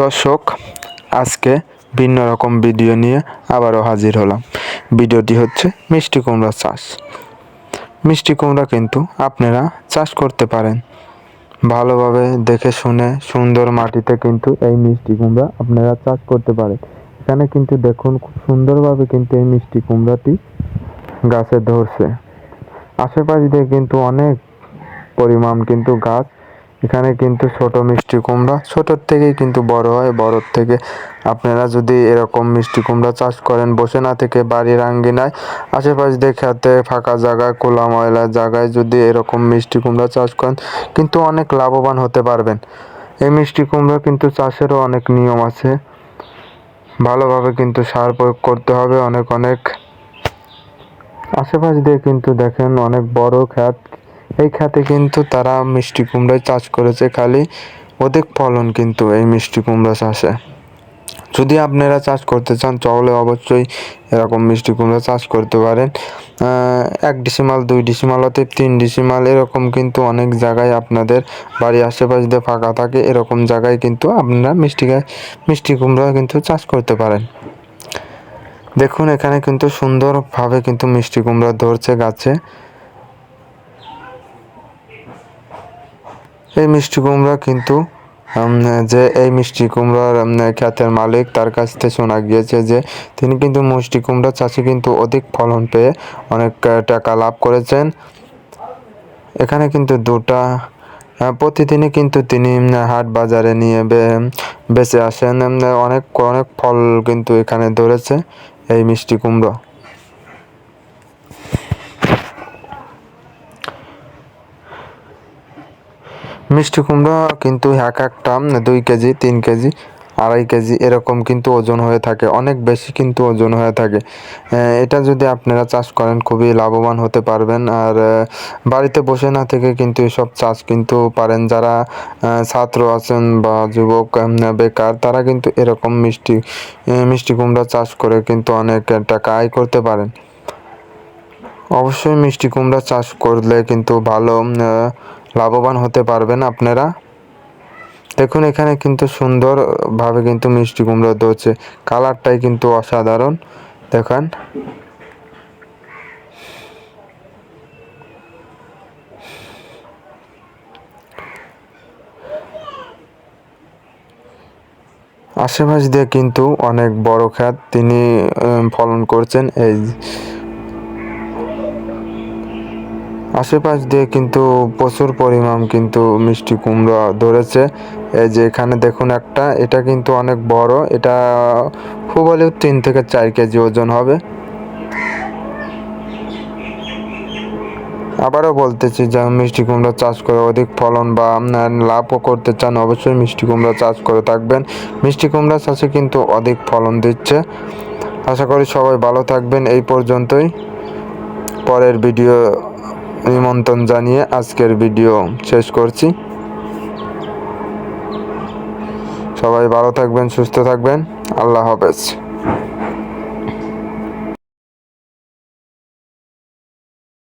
দর্শক, আজকে ভিন্ন রকম ভিডিও নিয়ে আবারও হাজির হলাম। ভিডিওটি হচ্ছে মিষ্টি কুমড়া চাষ। মিষ্টি কুমড়া কিন্তু আপনারা চাষ করতে পারেন। ভালোভাবে দেখে শুনে সুন্দর মাটিতে কিন্তু এই মিষ্টি কুমড়া আপনারা চাষ করতে পারেন। এখানে কিন্তু দেখুন খুব সুন্দরভাবে কিন্তু এই মিষ্টি কুমড়াটি গাছে ধরছে। আশেপাশ দিয়ে কিন্তু অনেক পরিমাণ কিন্তু গাছ এখানে কিন্তু ছোট মিষ্টি কুমড়া। ছোটোর থেকেই কিন্তু বড় হয়, বড়োর থেকে। আপনারা যদি এরকম মিষ্টি কুমড়া চাষ করেন বসে না থেকে বাড়ির আঙ্গিনায়, আশেপাশ দিয়ে খেতে ফাঁকা জায়গায় খোলা ময়লা জায়গায় যদি এরকম মিষ্টি কুমড়া চাষ করেন, কিন্তু অনেক লাভবান হতে পারবেন। এই মিষ্টি কুমড়া কিন্তু চাষেরও অনেক নিয়ম আছে। ভালোভাবে কিন্তু সার প্রয়োগ করতে হবে অনেক অনেক। আশেপাশ দিয়ে কিন্তু দেখেন অনেক বড় খ্যাত এই খাতে কিন্তু তারা মিষ্টি কুমড়ায় চাষ করেছে খালি অধিক ফলন কিন্তু এই মিষ্টি কুমড়া চাষে। যদি আপনারা চাষ করতে চান তাহলে অবশ্যই এরকম মিষ্টি কুমড়া চাষ করতে পারেন। এক ডিসিমাল দুই ডিসিমাল অতএব তিন ডিসিমাল এরকম কিন্তু অনেক জায়গায় আপনাদের বাড়ির আশেপাশ দিয়ে ফাঁকা থাকে এরকম জায়গায় কিন্তু আপনারা মিষ্টি মিষ্টি কুমড়া কিন্তু চাষ করতে পারেন। দেখুন এখানে কিন্তু সুন্দরভাবে কিন্তু মিষ্টি কুমড়া ধরছে গাছে। এই মিষ্টি কুমড়া কিন্তু যে এই মিষ্টি কুমড়ার খ্যাতের মালিক তার কাছ থেকে শোনা গিয়েছে যে তিনি কিন্তু মিষ্টি কুমড়া চাষে কিন্তু অধিক ফলন পেয়ে অনেক টাকা লাভ করেছেন। এখানে কিন্তু দুটা প্রতিদিনই কিন্তু তিনি হাট বাজারে নিয়ে বেঁচে আসেন। অনেক অনেক ফল কিন্তু এখানে ধরেছে এই মিষ্টি কুমড়ো। মিষ্টি কুমড়ো কিন্তু এক একটা, দুই কেজি, তিন কেজি, আড়াই কেজি এরকম কিন্তু ওজন হয়ে থাকে, অনেক বেশি কিন্তু ওজন হয়ে থাকে। এটা যদি আপনারা চাষ করেন খুবই লাভবান হতে পারবেন, আর বাড়িতে বসে না থেকে কিন্তু এসব চাষ কিন্তু পারেন। যারা ছাত্র আছেন বা যুবক বেকার, তারা কিন্তু এরকম মিষ্টি মিষ্টি কুমড়া চাষ করে কিন্তু অনেক টাকা আয় করতে পারেন। অবশ্যই মিষ্টি কুমড়া চাষ করলে কিন্তু ভালো লাভবান হতে পারবেন আপনারা। দেখুন, এখানে কিন্তু সুন্দরভাবে কিন্তু মিষ্টি কুমড়ো ধরছে। কালারটাই কিন্তু অসাধারণ। দেখেন। আশেপাশ দিয়ে কিন্তু অনেক বড় খ্যাত তিনি ফলন করছেন। এই আশেপাশ দিয়ে কিন্তু প্রচুর পরিমাণ কিন্তু মিষ্টি কুমড়ো ধরেছে। এই যে এখানে দেখুন একটা, এটা কিন্তু অনেক বড়, এটা খুব হলেও তিন থেকে চার কেজি ওজন হবে। আবারও বলতেছি যে মিষ্টি কুমড়া চাষ করে, অধিক ফলন বা লাভও করতে চান, অবশ্যই মিষ্টি কুমড়া চাষ করে থাকবেন। মিষ্টি কুমড়া চাষে কিন্তু অধিক ফলন দিচ্ছে। আশা করি সবাই ভালো থাকবেন, এই পর্যন্তই। পরের ভিডিও নিমন্ত্রণ জানিয়ে আজকের ভিডিও শেষ করছি। সবাই ভালো থাকবেন সুস্থ থাকবেন। আল্লাহ হাফেজ।